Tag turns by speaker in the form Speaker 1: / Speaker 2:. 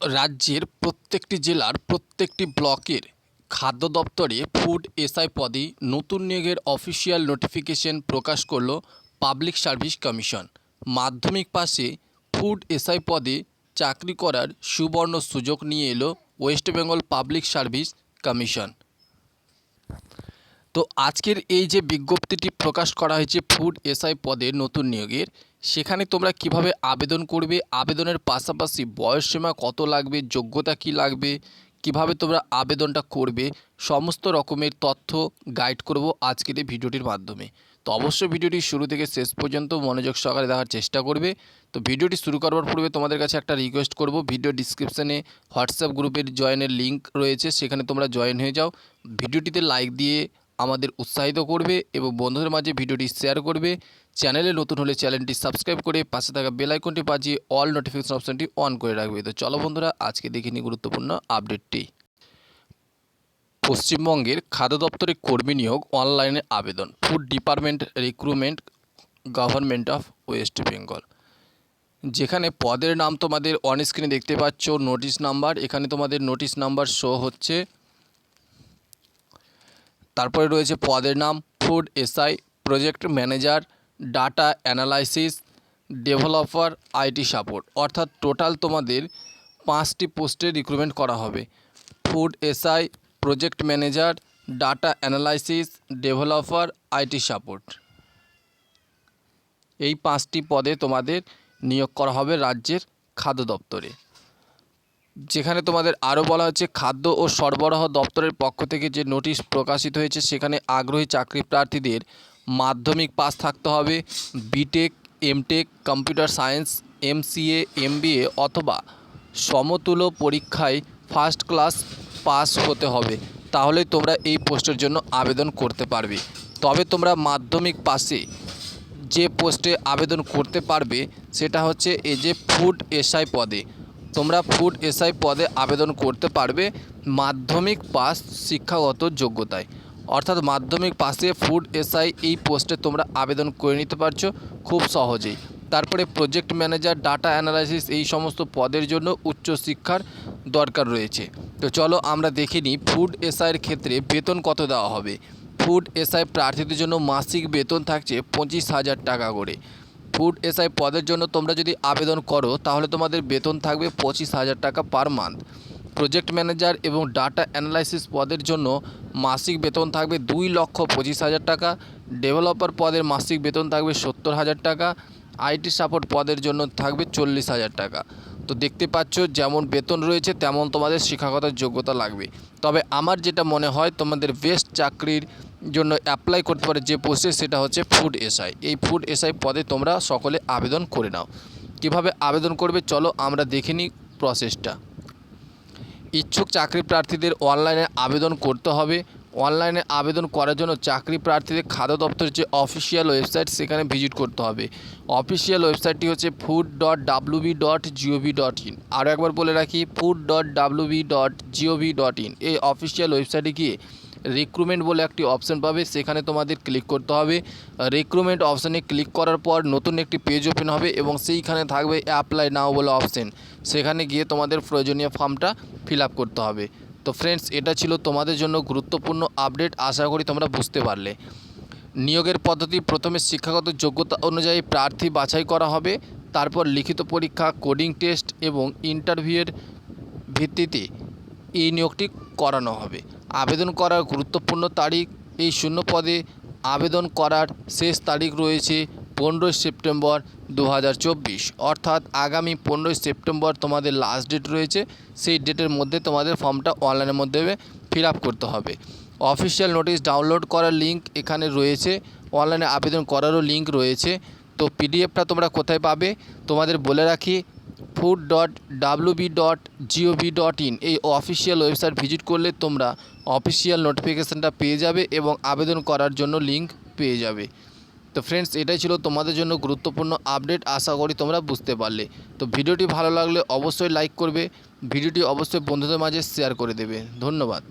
Speaker 1: রাজ্যের প্রত্যেকটি জেলার প্রত্যেকটি ব্লকের খাদ্য দপ্তরে ফুড এসআই পদে নতুন নিয়োগের অফিসিয়াল নোটিফিকেশন প্রকাশ করল পাবলিক সার্ভিস কমিশন। মাধ্যমিক পাশে ফুড এসআই পদে চাকরি করার সুবর্ণ সুযোগ নিয়ে এলো West Bengal public service commission. তো আজকের এই যে বিজ্ঞপ্তিটি প্রকাশ করা হয়েছে ফুড এসআই পদে নতুন নিয়োগের, সেখানে তোমরা কীভাবে আবেদন করবে, আবেদনের পাশাপাশি বয়সসীমা কত লাগবে, যোগ্যতা কি লাগবে, কীভাবে তোমরা আবেদনটা করবে, সমস্ত রকমের তথ্য গাইড করব আজকের এই ভিডিওটির মাধ্যমে। তো অবশ্যই ভিডিওটি শুরু থেকে শেষ পর্যন্ত মনোযোগ সহকারে দেখার চেষ্টা করবে। তো ভিডিওটি শুরু করবার পূর্বে তোমাদের কাছে একটা রিকোয়েস্ট করব ভিডিও ডিসক্রিপশানে হোয়াটসঅ্যাপ গ্রুপের জয়েনের লিঙ্ক রয়েছে, সেখানে তোমরা জয়েন হয়ে যাও। ভিডিওটিতে লাইক দিয়ে আমাদের উৎসাহিত করবে এবং বন্ধুদের মাঝে ভিডিওটি শেয়ার করবে। চ্যানেলে নতুন হলে চ্যানেলটি সাবস্ক্রাইব করে পাশে থাকা বেল আইকনটি বাজিয়ে অল নোটিফিকেশন অপশনটি অন করে রাখবে। তো চলো বন্ধুরা, আজকে দেখে নিই গুরুত্বপূর্ণ আপডেটটি পশ্চিমবঙ্গের খাদ্য দপ্তরে কর্মী নিয়োগ অনলাইনে আবেদন। Food department recruitment government of West Bengal যেখানে পদের নাম তোমাদের অন স্ক্রিনে দেখতে পাচ্ছ নোটিশ নাম্বার এখানে তোমাদের নোটিশ নাম্বার শো হচ্ছে। তারপরে রয়েছে পদের নাম, food, SI, project manager, data analysis, developer IT support. অর্থাৎ টোটাল তোমাদের পাঁচটি পোস্টে রিক্রুটমেন্ট করা হবে। Food, SI, project manager, data analysis, developer IT support. এই পাঁচটি পদে তোমাদের নিয়োগ করা হবে রাজ্যের খাদ্য দপ্তরে। যেখানে তোমাদের আরও বলা হচ্ছে খাদ্য ও সরবরাহ দপ্তরের পক্ষ থেকে যে নোটিশ প্রকাশিত হয়েছে, সেখানে আগ্রহী চাকরি প্রার্থীদের মাধ্যমিক পাস থাকতে হবে। BTech MTech computer science MCA MBA অথবা সমতুল্য পরীক্ষায় ফার্স্ট ক্লাস পাস হতে হবে। তাহলেই তোমরা এই পোস্টের জন্য আবেদন করতে পারবে। তবে তোমরা মাধ্যমিক পাশে যে পোস্টে আবেদন করতে পারবে, সেটা হচ্ছে এই যে ফুড এসআই পদে। তোমরা ফুড এসআই পদে আবেদন করতে পারবে মাধ্যমিক পাস শিক্ষাগত যোগ্যতায়। অর্থাৎ মাধ্যমিক পাশে ফুড এসআই এই পোস্টে তোমরা আবেদন করে নিতে পারছ খুব সহজেই। তারপরে প্রজেক্ট ম্যানেজার ডাটা অ্যানালাইসিস এই সমস্ত পদের জন্য উচ্চশিক্ষার দরকার রয়েছে। তো চলো আমরা দেখে নিই ফুড এসআইয়ের ক্ষেত্রে বেতন কত দেওয়া হবে। ফুড এসআই প্রার্থীদের জন্য মাসিক বেতন থাকছে পঁচিশ হাজার টাকা করে। ফুড এসআই পদের জন্য তোমরা যদি আবেদন করো, তাহলে তোমাদের বেতন থাকবে পঁচিশ হাজার টাকা পার মান্থ। প্রজেক্ট ম্যানেজার এবং ডাটা অ্যানালাইসিস পদের জন্য মাসিক বেতন থাকবে দুই লক্ষ পঁচিশ হাজার টাকা, ডেভেলপার পদের মাসিক বেতন থাকবে সত্তর হাজার টাকা, আইটি সাপোর্ট পদের জন্য থাকবে চল্লিশ হাজার টাকা। তো দেখতে পাচ্ছ, যেমন বেতন রয়েছে, তেমন তোমাদের শিক্ষাগত যোগ্যতা লাগবে। তবে আমার যেটা মনে হয়, তোমাদের বেস্ট চাকরির জন্য অ্যাপ্লাই করতে পারে যে পোস্টে সেটা হচ্ছে ফুড এসআই এই ফুড এসআই পদে তোমরা সকলে আবেদন করে নাও। কীভাবে আবেদন করবে চলো আমরা দেখে নিই প্রসেসটা ইচ্ছুক চাকরি প্রার্থীদের অনলাইনে আবেদন করতে হবে। অনলাইনে আবেদন করার জন্য চাকরি প্রার্থীদের খাদ্য দপ্তরের যে অফিসিয়াল ওয়েবসাইট সেখানে ভিজিট করতে হবে। অফিসিয়াল ওয়েবসাইটটি হচ্ছে food dot WB dot gov dot in আরও একবার বলে রাখি food dot WB dot gov dot in এই অফিসিয়াল ওয়েবসাইটে গিয়ে রিক্রুটমেন্ট বলে একটি অপশান পাবে, সেখানে তোমাদের ক্লিক করতে হবে। রিক্রুটমেন্ট অপশানে ক্লিক করার পর নতুন একটি পেজ ওপেন হবে এবং সেইখানে থাকবে অ্যাপ্লাই নাও বলে অপশান সেখানে গিয়ে তোমাদের প্রয়োজনীয় ফর্মটা ফিল করতে হবে। তো ফ্রেন্ডস এটা ছিল তোমাদের জন্য গুরুত্বপূর্ণ আপডেট আশা করি তোমরা বুঝতে পারলে। নিয়োগের পদ্ধতি, প্রথমে শিক্ষাগত যোগ্যতা অনুযায়ী প্রার্থী বাছাই করা হবে, তারপর লিখিত পরীক্ষা কোডিং টেস্ট এবং ইন্টারভিউয়ের ভিত্তিতে এই নিয়োগটি করানো হবে। আবেদন করার গুরুত্বপূর্ণ তারিখ। এই শূন্য পদে আবেদন করার শেষ তারিখ রয়েছে পনেরোই সেপ্টেম্বর দু হাজার চব্বিশ। অর্থাৎ আগামী পনেরোই সেপ্টেম্বর তোমাদের লাস্ট ডেট রয়েছে। সেই ডেটের মধ্যে তোমাদের ফর্মটা অনলাইনের মধ্যে ফিল করতে হবে। অফিসিয়াল নোটিশ ডাউনলোড করার লিঙ্ক এখানে রয়েছে। অনলাইনে আবেদন করারও লিঙ্ক রয়েছে। তো পিডিএফটা তোমরা কোথায় পাবে? তোমাদের বলে রাখি food dot WB dot gov dot in এই অফিসিয়াল ওয়েবসাইট ভিজিট করলে তোমরা অফিসিয়াল নোটিফিকেশানটা পেয়ে যাবে এবং আবেদন করার জন্য লিঙ্ক পেয়ে যাবে। তো ফ্রেন্ডস এটাই ছিল তোমাদের জন্য গুরুত্বপূর্ণ আপডেট আশা করি তোমরা বুঝতে পারলে। তো ভিডিওটি ভালো লাগলে অবশ্যই লাইক করবে। ভিডিওটি অবশ্যই বন্ধুদের মাঝে শেয়ার করে দেবে। ধন্যবাদ।